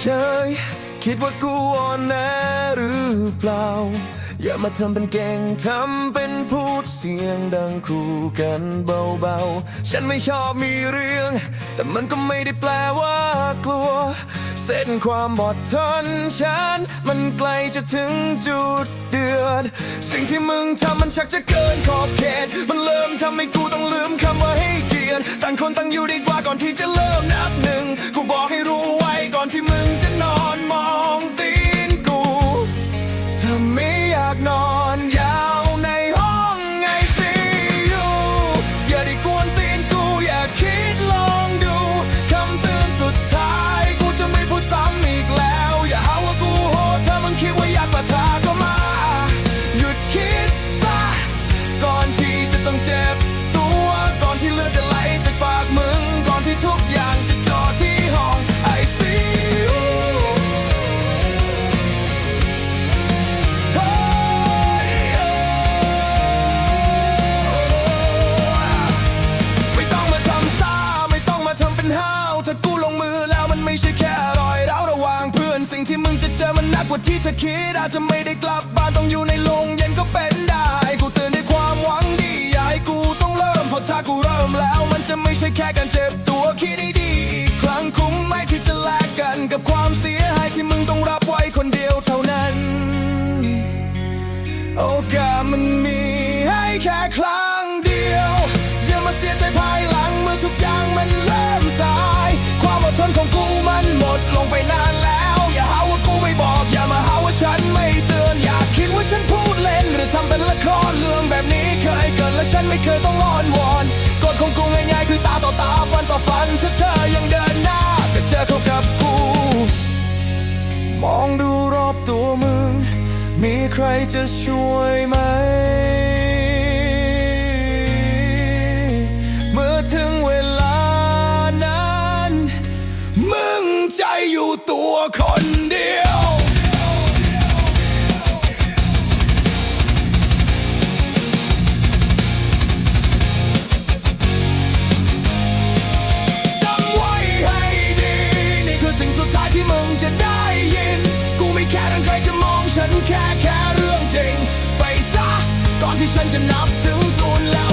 เฉยคิดว่ากูอ่อนแอหรือเปล่า อย่ามาทำเป็นเก่งทำเป็นพูดเสียงดังคู่กันเบาๆ ฉันไม่ชอบมีเรื่อง แต่มันก็ไม่ได้แปลว่ากลัว เส้นความอดทนฉัน มันไกลจะถึงจุดเดือด สิ่งที่มึงทำมันชักจะเกินขอบเขต มันเริ่มทำให้กูต้องลืมคำว่าให้เกียรติต่างคนต่างอยู่ดีกว่าก่อนที่จะเริ่มนับหนึ่ง อยากนอนยาว กูลงมือแล้วมันไม่ใช่แค่รอยร้าวระหว่างเพื่อนสิ่งที่มึงจะเจอมันหนักกว่าที่เธอคิดอาจจะไม่ได้กลับบ้านต้องอยู่ในโรงเย็นก็เป็นได้ กูตื่นด้วยความหวังดีอย่าให้กูต้องเริ่มเพราะถ้ากูเริ่มแล้ว มันจะไม่ใช่แค่การเจ ไม่เคยต้องอ้อนวอนกฎของกูง่ายๆคือตาต่อตาฟันต่อฟันถ้าเธอยังเดินหน้าก็เจอเขากับกู มองดูรอบตัวมึง มีใครจะช่วยไหม ฉันแค่แค่เรื่องจริง ไปซะก่อนที่ฉันจะนับถึงศูนย์แล้ว